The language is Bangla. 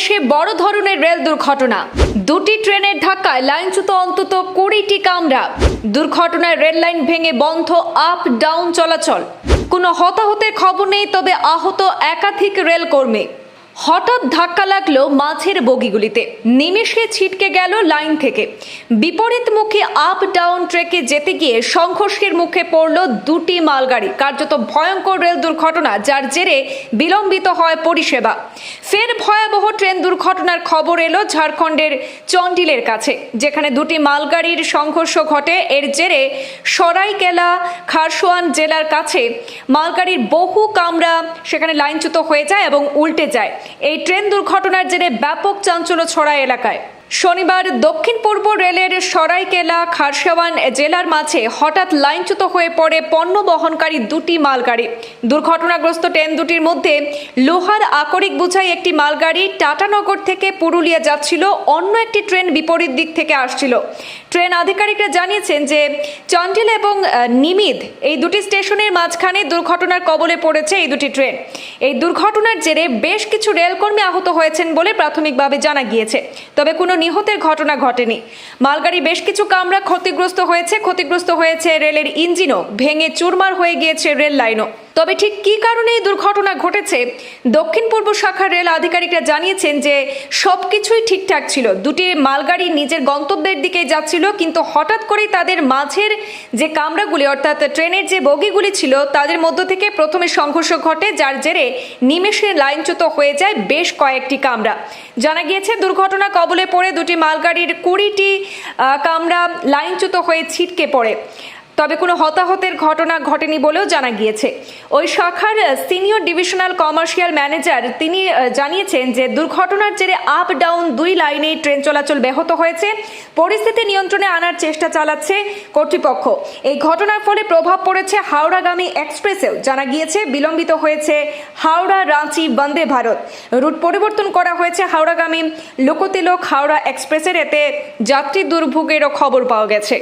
দেশে বড় ধরনের রেল দুর্ঘটনা। দুটি ট্রেনের ধাক্কায় লাইনচ্যুত অন্তত কুড়িটি কামরা। দুর্ঘটনায় রেল লাইন ভেঙে বন্ধ, আপ, ডাউন চলাচল। কোনো হতাহতের খবর নেই, তবে আহত একাধিক রেল কর্মী হঠাৎ ধাক্কা লাগল মাছের বগিগুলিতে। নিমেষে ছিটকে গেল লাইন থেকে। বিপরীতমুখী আপ ডাউন ট্রেকে যেতে গিয়ে সংঘর্ষের মুখে পড়ল দুটি মালগাড়ি। কার্যত ভয়ঙ্কর রেল দুর্ঘটনা, যার জেরে বিলম্বিত হয় পরিষেবা। ফের ভয়াবহ ট্রেন দুর্ঘটনার খবর এলো ঝাড়খণ্ডের চন্ডিলের কাছে, যেখানে দুটি মালগাড়ির সংঘর্ষ ঘটে। এর জেরে সরাইকেলা, খারসোয়ান জেলার কাছে মালগাড়ির বহু কামরা সেখানে লাইনচ্যুত হয়ে যায় এবং উল্টে যায়। এই ট্রেন দুর্ঘটনার জেরে ব্যাপক চাঞ্চল্য ছড়ায় এলাকায়। শনিবার দক্ষিণ পূর্ব রেলের সরাইকেলা খারসাওয়ান জেলার মাঝে হঠাৎ লাইনচ্যুত হয়ে পড়ে পণ্য বহনকারী দুটি মালগাড়ি। দুর্ঘটনাগ্রস্ত ট্রেন দুটির মধ্যে লোহার আকরিক বোঝাই একটি মালগাড়ি টাটানগর থেকে পুরুলিয়া যাচ্ছিল, অন্য একটি ট্রেন বিপরীত দিক থেকে আসছিল। ট্রেন আধিকারিকরা জানিয়েছেন যে চন্ডিল এবং নিমিদ এই দুটি স্টেশনের মাঝখানে দুর্ঘটনার কবলে পড়েছে এই দুটি ট্রেন। এই দুর্ঘটনার জেরে বেশ কিছু রেলকর্মী আহত হয়েছেন বলে প্রাথমিকভাবে জানা গিয়েছে। তবে কোনো নিহতের ঘটনা ঘটেনি। মালগাড়ি বেশ কিছু কামরা ক্ষতিগ্রস্ত হয়েছে। ক্ষতিগ্রস্ত হয়েছে রেলের ইঞ্জিনও। ভেঙে চুরমার হয়ে গিয়েছে রেল লাইনও। তবে ঠিক কী কারণে এই দুর্ঘটনা ঘটেছে? দক্ষিণ পূর্ব শাখার রেল আধিকারিকরা জানিয়েছেন যে সবকিছুই ঠিকঠাক ছিল। দুটি মালগাড়ি নিজের গন্তব্যের দিকে যাচ্ছিল, কিন্তু হঠাৎ করেই তাদের মাঝের যে কামরাগুলি, অর্থাৎ ট্রেনের যে বগিগুলি ছিল, তাদের মধ্য থেকে প্রথমে সংঘর্ষ ঘটে, যার জেরে নিমেষে লাইনচ্যুত হয়ে যায় বেশ কয়েকটি কামরা। জানা গিয়েছে, দুর্ঘটনা কবলে পড়ে দুটি মালগাড়ির কুড়িটি কামরা লাইনচ্যুত হয়ে ছিটকে পড়ে। তবে কোনো হতাহতের ঘটনা ঘটেনি বলেও জানা গিয়েছে। ওই শাখার সিনিয়র ডিভিশনাল কমার্শিয়াল ম্যানেজার তিনি জানিয়েছেন যে দুর্ঘটনার জেরে আপ ডাউন দুই লাইনেই ট্রেন চলাচল ব্যাহত হয়েছে। পরিস্থিতি নিয়ন্ত্রণে আনার চেষ্টা চালাচ্ছে কর্তৃপক্ষ। এই ঘটনার ফলে প্রভাব পড়েছে হাওড়াগামী এক্সপ্রেসেও। জানা গিয়েছে, বিলম্বিত হয়েছে হাওড়া, রাঁচি, বন্দে ভারত। রুট পরিবর্তন করা হয়েছে হাওড়াগামী লোকতিলক হাওড়া এক্সপ্রেসের। এতে যাত্রী দুর্ভোগেরও খবর পাওয়া গেছে।